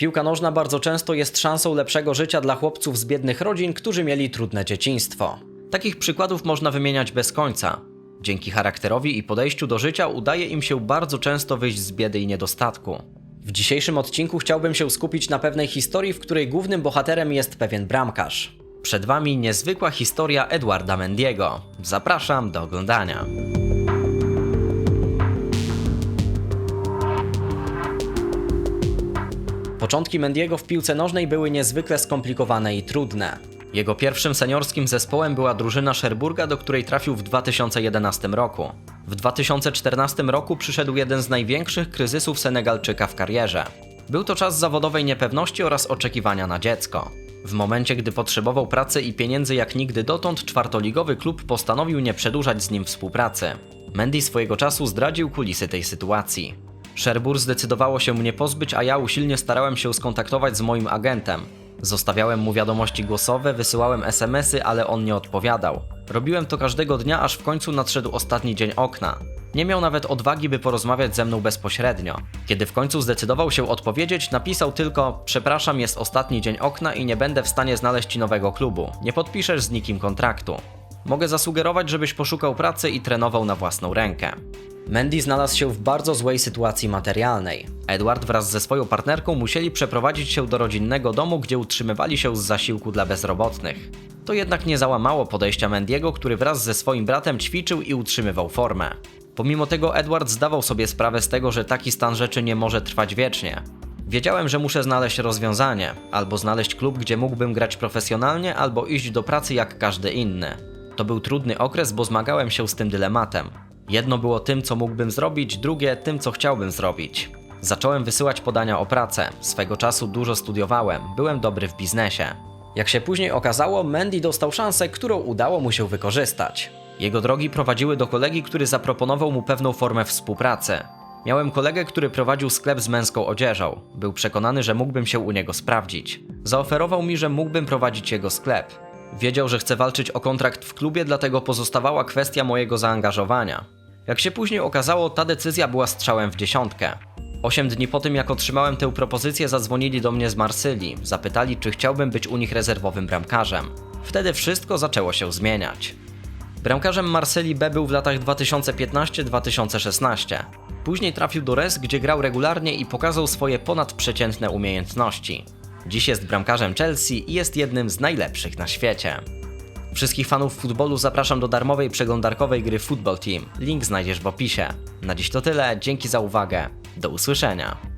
Piłka nożna bardzo często jest szansą lepszego życia dla chłopców z biednych rodzin, którzy mieli trudne dzieciństwo. Takich przykładów można wymieniać bez końca. Dzięki charakterowi i podejściu do życia udaje im się bardzo często wyjść z biedy i niedostatku. W dzisiejszym odcinku chciałbym się skupić na pewnej historii, w której głównym bohaterem jest pewien bramkarz. Przed Wami niezwykła historia Edwarda Mendiego. Zapraszam do oglądania. Początki Mendiego w piłce nożnej były niezwykle skomplikowane i trudne. Jego pierwszym seniorskim zespołem była drużyna Szerburga, do której trafił w 2011 roku. W 2014 roku przyszedł jeden z największych kryzysów Senegalczyka w karierze. Był to czas zawodowej niepewności oraz oczekiwania na dziecko. W momencie, gdy potrzebował pracy i pieniędzy jak nigdy dotąd, czwartoligowy klub postanowił nie przedłużać z nim współpracy. Mendy swojego czasu zdradził kulisy tej sytuacji. Sherbur zdecydowało się mnie pozbyć, a ja usilnie starałem się skontaktować z moim agentem. Zostawiałem mu wiadomości głosowe, wysyłałem SMS-y, ale on nie odpowiadał. Robiłem to każdego dnia, aż w końcu nadszedł ostatni dzień okna. Nie miał nawet odwagi, by porozmawiać ze mną bezpośrednio. Kiedy w końcu zdecydował się odpowiedzieć, napisał tylko: Przepraszam, jest ostatni dzień okna i nie będę w stanie znaleźć nowego klubu. Nie podpiszesz z nikim kontraktu. Mogę zasugerować, żebyś poszukał pracy i trenował na własną rękę. Mandy znalazł się w bardzo złej sytuacji materialnej. Edward wraz ze swoją partnerką musieli przeprowadzić się do rodzinnego domu, gdzie utrzymywali się z zasiłku dla bezrobotnych. To jednak nie załamało podejścia Mendiego, który wraz ze swoim bratem ćwiczył i utrzymywał formę. Pomimo tego Edward zdawał sobie sprawę z tego, że taki stan rzeczy nie może trwać wiecznie. Wiedziałem, że muszę znaleźć rozwiązanie, albo znaleźć klub, gdzie mógłbym grać profesjonalnie, albo iść do pracy jak każdy inny. To był trudny okres, bo zmagałem się z tym dylematem. Jedno było tym, co mógłbym zrobić, drugie tym, co chciałbym zrobić. Zacząłem wysyłać podania o pracę. Swego czasu dużo studiowałem, byłem dobry w biznesie. Jak się później okazało, Mandy dostał szansę, którą udało mu się wykorzystać. Jego drogi prowadziły do kolegi, który zaproponował mu pewną formę współpracy. Miałem kolegę, który prowadził sklep z męską odzieżą. Był przekonany, że mógłbym się u niego sprawdzić. Zaoferował mi, że mógłbym prowadzić jego sklep. Wiedział, że chcę walczyć o kontrakt w klubie, dlatego pozostawała kwestia mojego zaangażowania. Jak się później okazało, ta decyzja była strzałem w dziesiątkę. Osiem dni po tym, jak otrzymałem tę propozycję, zadzwonili do mnie z Marsylii. Zapytali, czy chciałbym być u nich rezerwowym bramkarzem. Wtedy wszystko zaczęło się zmieniać. Bramkarzem Marsylii B był w latach 2015-2016. Później trafił do Res, gdzie grał regularnie i pokazał swoje ponadprzeciętne umiejętności. Dziś jest bramkarzem Chelsea i jest jednym z najlepszych na świecie. Wszystkich fanów futbolu zapraszam do darmowej przeglądarkowej gry Football Team. Link znajdziesz w opisie. Na dziś to tyle, dzięki za uwagę. Do usłyszenia.